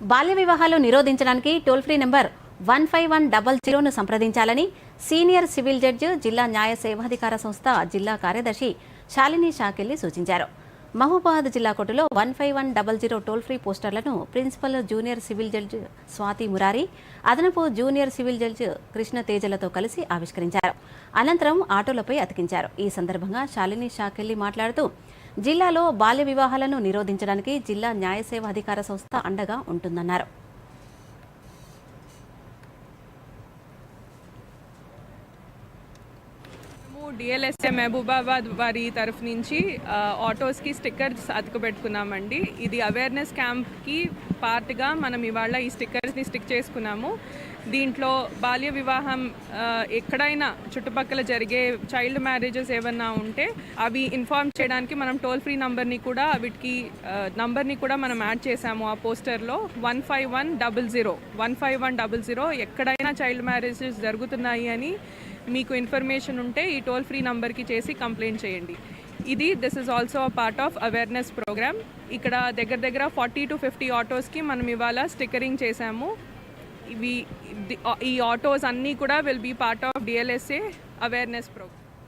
బాల్య వివాహాలు నిరోధించడానికి toll free number one five one double జీరోను సంప్రదించాలని సీనియర్ సివిల్ జడ్జి జిల్లా న్యాయ సేవాధికార సంస్థ జిల్లా కార్యదర్శి శాలిని షాకెల్లి సూచించారు. మహబూబాబాద్ జిల్లా కోర్టులో one five one double zero toll free పోస్టర్లను principal junior civil judge Swathi Murari అదనపు జూనియర్ సివిల్ జడ్జి కృష్ణ తేజలతో కలిసి ఆవిష్కరించారు. అనంతరం ఆటోలపై అతికించారు. ఈ సందర్భంగా శాలిని షాకెల్లి మాట్లాడుతూ జిల్లాలో బాల్య వివాహాలను నిరోధించడానికి జిల్లా న్యాయసేవ అధికార సంస్థ అండగా ఉంటుందన్నారు. మేము డిఎల్ఎస్ఏ మహబూబాబాద్ వారి తరఫు నుంచి ఆటోస్కి స్టిక్కర్స్ అతుకుపెట్టుకున్నామండి ఇది అవేర్నెస్ క్యాంప్కి పార్ట్గా మనం ఇవాళ ఈ స్టిక్కర్స్ని స్టిక్ చేసుకున్నాము. దీంట్లో బాల్య వివాహం ఎక్కడైనా చుట్టుపక్కల జరిగే చైల్డ్ మ్యారేజెస్ ఏమన్నా ఉంటే అవి ఇన్ఫార్మ్ చేయడానికి మనం టోల్ ఫ్రీ నంబర్ని కూడా వీటికి నంబర్ని కూడా మనం యాడ్ చేసాము ఆ పోస్టర్లో. One five one double zero one five one double zero ఎక్కడైనా చైల్డ్ మ్యారేజెస్ జరుగుతున్నాయి అని మీకు ఇన్ఫర్మేషన్ ఉంటే ఈ టోల్ ఫ్రీ నంబర్కి చేసి కంప్లైంట్ చేయండి. ఇది this is also a part of awareness programme ఇక్కడ దగ్గర దగ్గర ఫార్టీ టు ఫిఫ్టీ ఆటోస్కి మనం ఇవాళ స్టిక్కరింగ్ చేశాము. ఇవి ఈ ఆటోస్ అన్నీ కూడా will be part of DLSA awareness programme